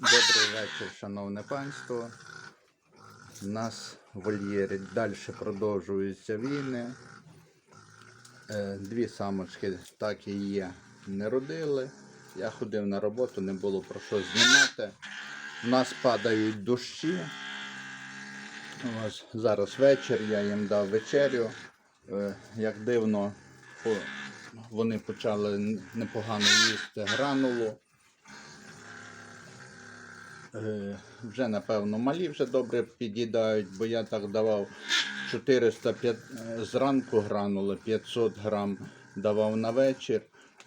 Добрий вечір, шановне панство. У нас в вольєрі далі продовжуються війни. Е, Дві самочки так і є, не родили. Я ходив на роботу, не було про що знімати. У нас падають дощі. Ось зараз вечір, я їм дав вечерю. Е, Як дивно, вони почали непогано їсти гранулу. Е, Вже напевно малі вже добре під'їдають, бо я так давав 405 е, зранку гранули, 500 грам давав на вечір,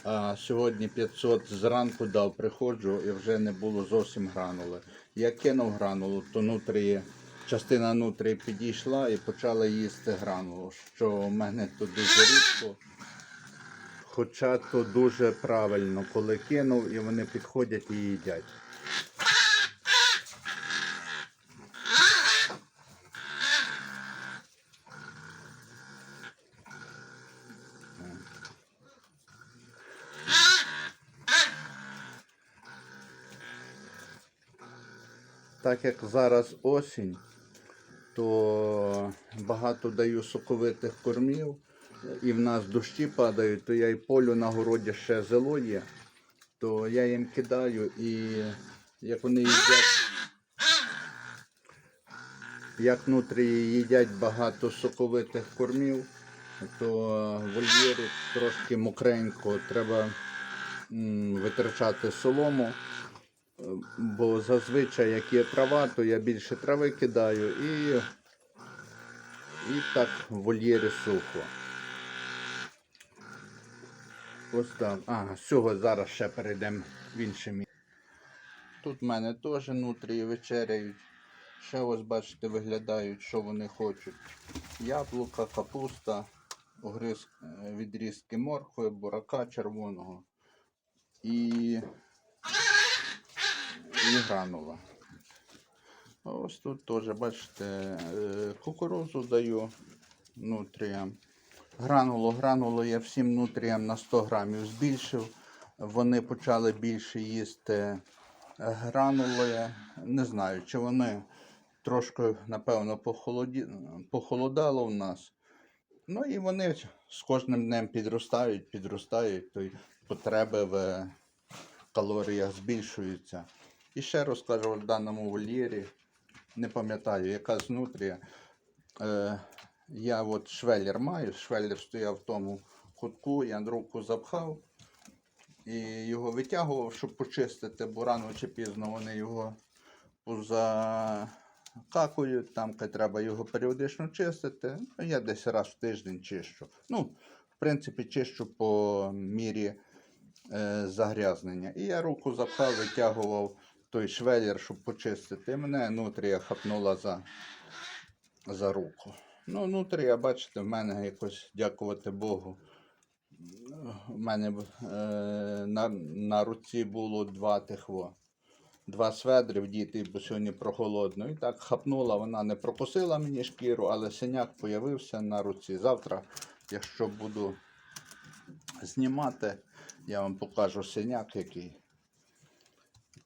а сьогодні 500 зранку дав, приходжу і вже не було зовсім гранули. Я кинув гранулу, то нутрії, частина нутрії підійшла і почала їсти гранулу, що в мене тут дуже рідко. Хоча то дуже правильно, коли кинув і вони підходять і їдять. Так як зараз осінь, то багато даю соковитих кормів, і в нас дощі падають, то я і полю на городі ще зело є, то я їм кидаю і як вони їдять, як нутрії їдять багато соковитих кормів, то в вольєрі трошки мокренько, треба витрачати солому. Бо зазвичай, як є трава, то я більше трави кидаю і, і так в вольєрі сухо. Ось так. Ага, з цього зараз ще перейдемо в інше місце. Тут в мене теж нутрії вечеряють. Ще ось бачите, виглядають, що вони хочуть. Яблука, капуста, огриз, е, відрізки моркви, бурака червоного. І і гранула. Ось тут теж, бачите, е, кукурузу даю нутріям. Гранулу, гранулу я всім нутріям на 100 грамів збільшив. Вони почали більше їсти гранули. Не знаю, чи вони трошки, напевно, похолодало в нас. Ну і вони з кожним днем підростають, підростають, то й потреби в калоріях збільшуються. І ще розкажу в даному вольєрі, не пам'ятаю, яка знутрія. Е, я от швеллер маю, швеллер стояв в тому кутку, я руку запхав і його витягував, щоб почистити, бо рано чи пізно вони його позакакують, там треба його періодично чистити. Ну, я десь раз в тиждень чищу. Ну, в принципі, чищу по мірі е, загрязнення. І я руку запхав, витягував той швеллер, щоб почистити. Мене нутрія хапнула за, за руку. Ну, нутрія, бачите, в мене якось, дякувати Богу. У мене е, на, на руці було два тихво. Два сведри діти, бо сьогодні прохолодно. І так хапнула, вона не прокусила мені шкіру, але синяк появився на руці. Завтра, якщо буду знімати, я вам покажу синяк який.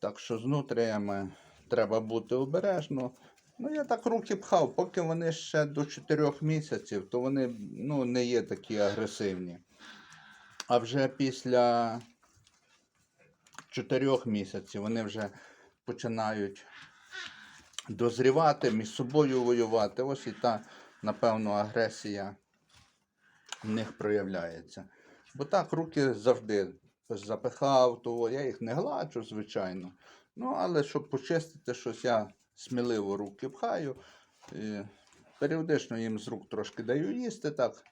Так що з нутріями треба бути обережно. Ну, я так руки пхав, поки вони ще до 4 місяців, то вони ну, не є такі агресивні. А вже після 4 місяців вони вже починають дозрівати, між собою воювати. Ось і та, напевно, агресія в них проявляється. Бо так руки завжди запихав, то я їх не гладжу, звичайно. Ну, але щоб почистити щось, я сміливо руки пхаю. І періодично їм з рук трошки даю їсти, так,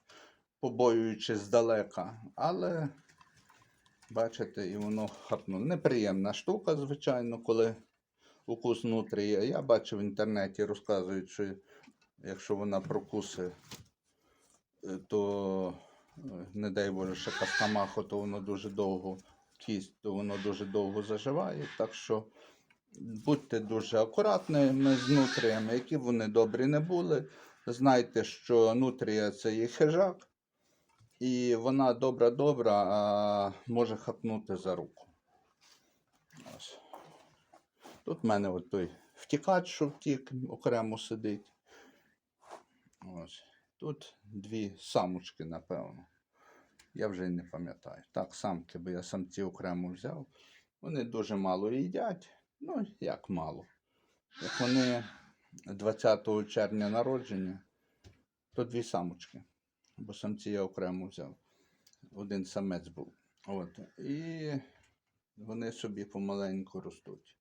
побоюючи здалека. Але, бачите, і воно хапнуло. Неприємна штука, звичайно, коли укус внутрі є. Я бачив в інтернеті, розказують, що якщо вона прокуси, е, то не дай Боже, ще кастамаху, то воно дуже довго кість, то воно дуже довго заживає. Так що будьте дуже акуратними з нутріями, які вони добрі не були. Знайте, що нутрія це є хижак, і вона добра-добра, а може хапнути за руку. Ось. Тут в мене от той втікач, що втік, окремо сидить. Ось. Тут дві самочки, напевно. Я вже й не пам'ятаю. Так, самки, бо я самці окремо взяв. Вони дуже мало їдять. Ну, як мало. Як вони 20 червня народження, то дві самочки. Бо самці я окремо взяв. Один самець був. От. І вони собі помаленьку ростуть.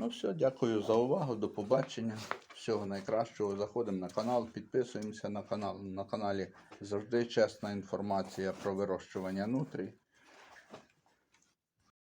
Ну все, дякую за увагу. До побачення. Всього найкращого. Заходимо на канал, підписуємося на канал. На каналі завжди чесна інформація про вирощування нутрій.